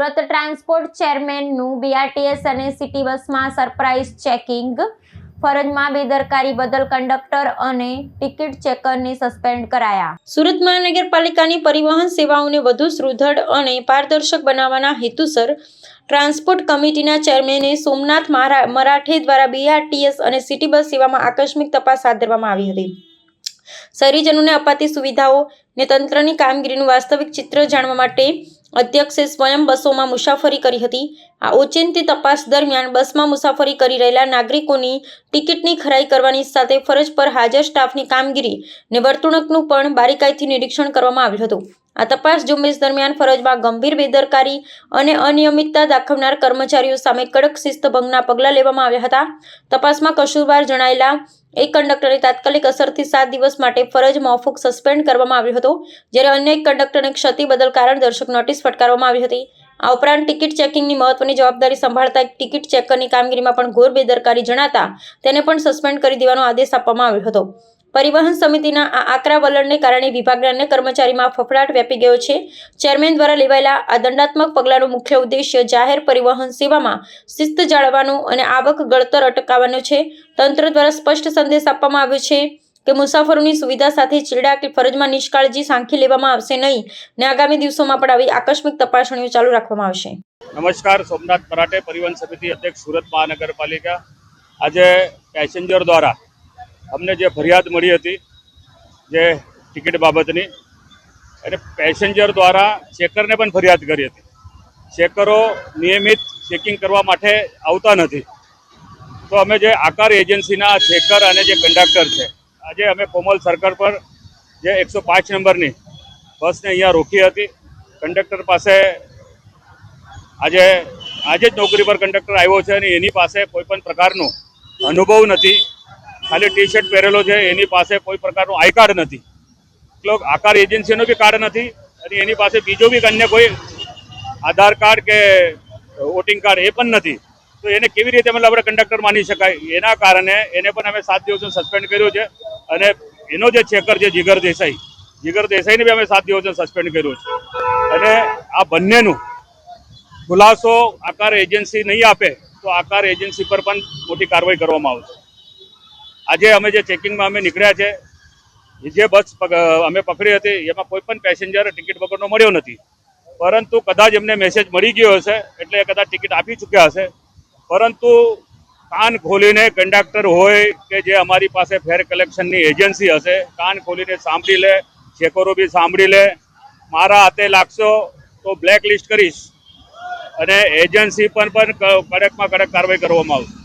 Surat transport ચેરમેનનું BRTS અને city બસમાં સરપ્રાઇઝ ચેકિંગ. ફરજમાં બેદરકારી બદલ કંડક્ટર અને ટિકિટ ચેકરને સસ્પેન્ડ કરાયા. સુરત મહાનગરપાલિકાની પરિવહન સેવાઓને વધુ સુદૃઢ અને પારદર્શક બનાવવાના હેતુસર ટ્રાન્સપોર્ટ કમિટીના ચેરમેને સોમનાથ મરાઠે દ્વારા બીઆરટીએસ અને સિટી બસ સેવામાં આકસ્મિક તપાસ હાથ ધરવામાં આવી હતી. શહેરીજનોને અપાતી સુવિધાઓ ને તંત્રની કામગીરીનું વાસ્તવિક ચિત્ર જાણવા માટે અધ્યક્ષે સ્વયં બસોમાં મુસાફરી કરી હતી. આ ઓચિંતી તપાસ દરમિયાન બસમાં મુસાફરી કરી રહેલા નાગરિકોની ટિકિટની ખરાઈ કરવાની સાથે ફરજ પર હાજર સ્ટાફની કામગીરી ને વર્તણૂકનું પણ બારીકાઈથી નિરીક્ષણ કરવામાં આવ્યું હતું. આ તપાસ ઝુંબેશ દરમિયાન ફરજમાં ગંભીર બેદરકારી અને અનિયમિતતા દાખવનાર કર્મચારીઓ સામે કડક શિસ્તભંગના પગલાં લેવામાં આવ્યા હતા. તપાસમાં કસૂરવાર જણાયેલા એક કંડક્ટરને તાત્કાલિક અસરથી સાત દિવસ માટે ફરજ મોફૂક સસ્પેન્ડ કરવામાં આવ્યો હતો, જ્યારે અન્ય એક કંડક્ટરને ક્ષતિ બદલ કારણ દર્શક નોટિસ ફટકારવામાં આવી હતી. આ ઉપરાંત ટિકિટ ચેકિંગની મહત્વની જવાબદારી સંભાળતા એક ટિકિટ ચેકરની કામગીરીમાં પણ ઘોર બેદરકારી જણાતા તેને પણ સસ્પેન્ડ કરી દેવાનો આદેશ આપવામાં આવ્યો હતો. પરિવહન સમિતિના આ આકરા વલણને કારણે વિભાગના અન્ય કર્મચારીમાં ફફડાટ વ્યાપી ગયો છે. ચેરમેન દ્વારા લેવાયેલા આ દંડાત્મક પગલાંનો મુખ્ય ઉદ્દેશ્ય જાહેર પરિવહન સેવામાં શિસ્ત જાળવવાનો અને આવક ગળતર અટકાવવાનો છે. તંત્ર દ્વારા સ્પષ્ટ સંદેશ આપવામાં આવ્યો છે કે મુસાફરોની સુવિધા સાથે ચીડા કે ફરજમાં નિષ્કાળજી સાંખી લેવામાં આવશે નહીં ને આગામી દિવસોમાં પણ આવી આકસ્મિક તપાસણીઓ ચાલુ રાખવામાં આવશે. નમસ્કાર, સોમનાથ પરાટે પરિવહન સમિતિ અધ્યક્ષ સુરત મહાનગરપાલિકા. આજે પેસેન્જર દ્વારા અમને જે ફરિયાદ મળી હતી, જે ટિકિટ બાબતની, અને પેસેન્જર દ્વારા ચેકરને પણ ફરિયાદ કરી હતી. ચેકરો નિયમિત ચેકિંગ કરવા માટે આવતા નથી. તો અમે જે આકાર એજન્સીના ચેકર અને જે કંડક્ટર છે, આજે અમે કોમલ સર્કલ પર જે એકસો પાંચ નંબરની બસને અહીંયા રોકી હતી. કંડક્ટર પાસે આજે આજે જ નોકરી પર કંડક્ટર આવ્યો છે અને એની પાસે કોઈ પણ પ્રકારનો અનુભવ નથી. ખાલી ટી શર્ટ પહેરેલો છે, એની પાસે કોઈ પ્રકારનું આઈ કાર્ડ નથી. એટલો આકાર એજન્સીનો બી કાર્ડ નથી, અને એની પાસે બીજો બી અન્ય કોઈ આધાર કાર્ડ કે વોટિંગ કાર્ડ એ પણ નથી. તો એને કેવી રીતે મતલબ આપણે કંડક્ટર માની શકાય? એના કારણે એને પણ અમે સાત દિવસનો સસ્પેન્ડ કર્યો છે, અને એનો જે ચેકર છે, જીગર દેસાઈ, જીગર દેસાઈને બી અમે સાત દિવસનો સસ્પેન્ડ કર્યો છે. અને આ બંનેનું ખુલાસો આકાર એજન્સી નહીં આપે, તો આકાર એજન્સી પર પણ મોટી કાર્યવાહી કરવામાં આવશે. આજે અમે જે ચેકિંગમાં અમે નીકળ્યા છે, જે બસ અમે પકડી હતી, એમાં કોઈ પણ પેસેન્જર ટિકિટ વગરનો મળ્યો નથી. પરંતુ કદાચ એમને મેસેજ મળી ગયો હશે, એટલે કદાચ ટિકિટ આપી ચૂક્યા હશે. પરંતુ કાન ખોલીને કંડક્ટર હોય કે જે અમારી પાસે ફેર કલેક્શનની એજન્સી હશે, કાન ખોલીને સાંભળી લે ચેકરો બી સાંભળી લે, મારા હાથે લાગશો તો બ્લેક લિસ્ટ કરીશ. અને એજન્સી પર પણ કડકમાં કડક કાર્યવાહી કરવામાં આવશે.